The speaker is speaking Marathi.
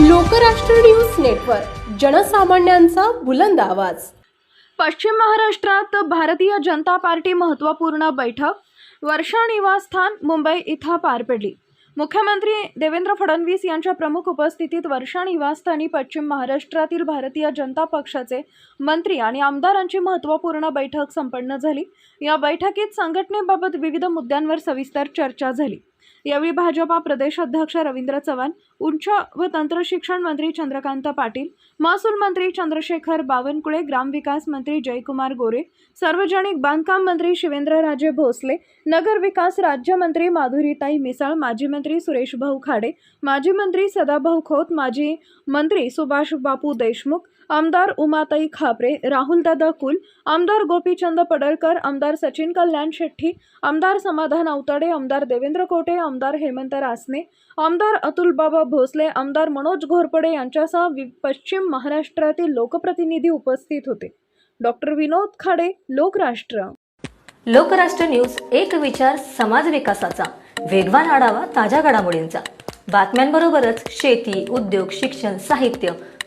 लोकराष्ट्र न्यूज नेटवर्क जनसामान्यांचा बुलंद आवाज. पश्चिम महाराष्ट्रात भारतीय जनता पार्टी महत्त्वपूर्ण बैठक वर्षा निवासस्थान मुंबई इथं पार पडली. मुख्यमंत्री देवेंद्र फडणवीस यांच्या प्रमुख उपस्थितीत वर्षा निवासस्थानी पश्चिम महाराष्ट्रातील भारतीय जनता पक्षाचे मंत्री आणि आमदारांची महत्त्वपूर्ण बैठक संपन्न झाली. या बैठकीत संघटनेबाबत विविध मुद्द्यांवर सविस्तर चर्चा झाली. यावेळी भाजपा प्रदेश अध्यक्ष रवींद्र चव्हाण उच्च व तंत्र शिक्षण मंत्री चंद्रकांत पाटील महसूल मंत्री चंद्रशेखर बावनकुळे ग्रामविकास मंत्री जयकुमार गोरे सार्वजनिक बांधकाम मंत्री शिवेंद्रराजे भोसले नगर विकास राज्यमंत्री माधुरीताई मिसाळ माजी मंत्री सुरेश भाऊ खाडे माजी मंत्री सदाभाऊ खोत माजी मंत्री सुभाष बापू देशमुख आमदार उमाताई खापरे राहुलदादा कुल आमदार गोपीचंद पडळकर आमदार सचिन कल्याण शेट्टी आमदार समाधान अवतडे आमदार देवेंद्र कोटे आमदार हेमंत रासने आमदार अतुलबाबा भोसले आमदार मनोज घोरपडे यांच्यासह पश्चिम महाराष्ट्रातील लोकप्रतिनिधी उपस्थित होते. डॉक्टर विनोद खाडे लोकराष्ट्र. लोकराष्ट्र न्यूज एक विचार समाज विकासाचा. वेगवान आढावा ताज्या घडामोडींचा. बातम्यांबरोबरच शेती उद्योग शिक्षण साहित्य